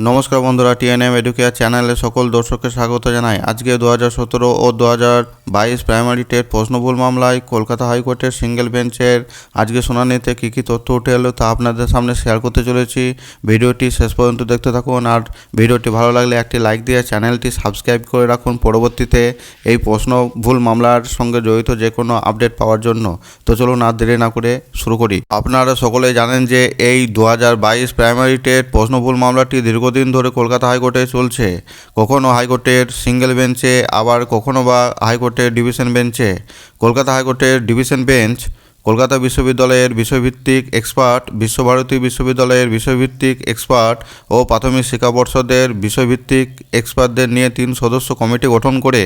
নমস্কার বন্ধুরা TNM educare চ্যানেলে সকল দর্শককে স্বাগত জানাই। আজকে দু হাজার সতেরো ও দু হাজার বাইশ প্রাইমারি টেট প্রশ্নভুল মামলায় কলকাতা হাইকোর্টের সিঙ্গেল বেঞ্চের আজকে শুনানিতে কী কী তথ্য উঠে এলো তা আপনাদের সামনে শেয়ার করতে চলেছি। ভিডিওটি শেষ পর্যন্ত দেখতে থাকুন আর ভিডিওটি ভালো লাগলে একটি লাইক দিয়ে চ্যানেলটি সাবস্ক্রাইব করে রাখুন পরবর্তীতে এই প্রশ্নভুল মামলার সঙ্গে জড়িত যে কোনো আপডেট পাওয়ার জন্য। তো চলুন আর দেরি না করে শুরু করি। আপনারা সকলেই জানেন যে এই দু হাজার বাইশ প্রাইমারি টেট প্রশ্নভুল মামলাটি দীর্ঘদিন ধরে কলকাতা হাইকোর্টে চলছে। কখনো হাইকোর্টের সিঙ্গেল বেঞ্চে, আবার কখনো বা হাইকোর্টের ডিভিশন বেঞ্চে, কলকাতা হাইকোর্টের ডিভিশন বেঞ্চ, কলকাতা বিশ্ববিদ্যালয়ের বিষয়ভিত্তিক এক্সপার্ট, বিশ্বভারতী বিশ্ববিদ্যালয়ের বিষয়ভিত্তিক এক্সপার্ট ও প্রাথমিক শিক্ষা পর্ষদের বিষয়ভিত্তিক এক্সপার্টদের নিয়ে তিন সদস্য কমিটি গঠন করে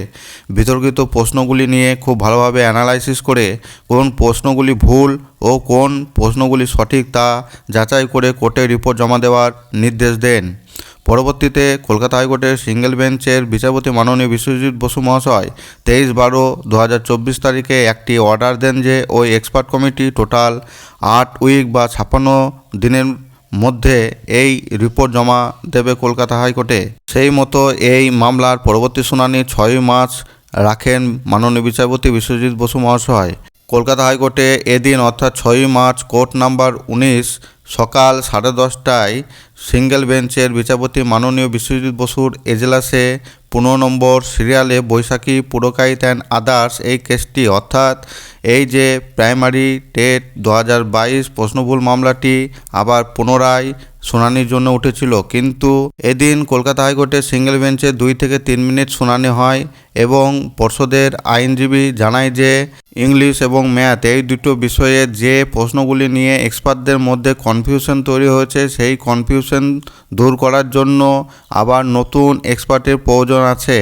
বিতর্কিত প্রশ্নগুলি নিয়ে খুব ভালোভাবে অ্যানালাইসিস করে কোন প্রশ্নগুলি ভুল ও কোন প্রশ্নগুলি সঠিক তা যাচাই করে কোর্টে রিপোর্ট জমা দেওয়ার নির্দেশ দেন। পরবর্তীতে কলকাতা হাইকোর্টের সিঙ্গেল বেঞ্চের বিচারপতি মাননীয় বিশ্বজিৎ বসু মহাশয় তেইশ বারো দু তারিখে একটি অর্ডার দেন যে ওই এক্সপার্ট কমিটি টোটাল আট উইক বা ছাপ্পান্ন দিনের মধ্যে এই রিপোর্ট জমা দেবে কলকাতা হাইকোর্টে। সেই মতো এই মামলার পরবর্তী শুনানি ছয়ই মার্চ রাখেন মাননীয় বিচারপতি বিশ্বজিৎ বসু মহাশয়। কলকাতা হাইকোর্টে এদিন, অর্থাৎ ছয়ই মার্চ, কোর্ট নাম্বার উনিশ, সকাল সাড়ে দশটায় সিঙ্গেল বেঞ্চের বিচারপতি মাননীয় বিশ্বজিৎ বসুর এজলাসে পনেরো নম্বর সিরিয়ালে বৈশাখী পুরকাইত অ্যান্ড আদার্স এই কেসটি, অর্থাৎ এই যে প্রাইমারি টেট দু হাজার বাইশ প্রশ্নভুল মামলাটি আবার পুনরায় শুনানির জন্য উঠেছিল। কিন্তু এদিন কলকাতা হাইকোর্টের সিঙ্গেল বেঞ্চে দুই থেকে তিন মিনিট শুনানি হয় এবং পর্ষদের আইনজীবী জানায় যে ইংলিশ এবং ম্যাথ এই দুটো বিষয়ে যে প্রশ্নগুলি নিয়ে এক্সপার্টদের মধ্যে কনফিউশন তৈরি হয়েছে, সেই কনফিউশন দূর করার জন্য আবার নতুন এক্সপার্টের প্রয়োজন আছে।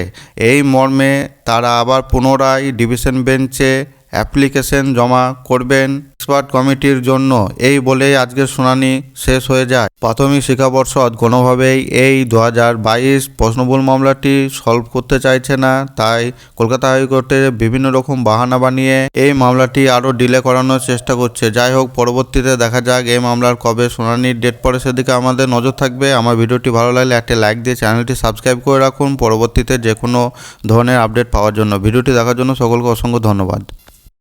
এই মর্মে তারা আবার পুনরায় ডিভিশন বেঞ্চে অ্যাপ্লিকেশন জমা করবেন এক্সপার্ট কমিটির জন্য। এই বলেই আজকের শুনানি শেষ হয়ে যায়। প্রাথমিক শিক্ষা পর্ষদ কোনোভাবেই এই দু হাজার বাইশ প্রশ্নবুল মামলাটি সলভ করতে চাইছে না। তাই কলকাতা হাইকোর্টে বিভিন্ন রকম বাহানা বানিয়ে এই মামলাটি আরও ডিলে করানোর চেষ্টা করছে। যাই হোক, পরবর্তীতে দেখা যাক এই মামলার কবে শুনানির ডেট পড়ে। সেদিকে আমাদের নজর থাকবে। আমার ভিডিওটি ভালো লাগলে একটা লাইক দিয়ে চ্যানেলটি সাবস্ক্রাইব করে রাখুন। পরবর্তীতে যে কোনো ধরনের আপডেট পাওয়ার জন্য। ভিডিওটি দেখার জন্য সকলকে অসংখ্য ধন্যবাদ।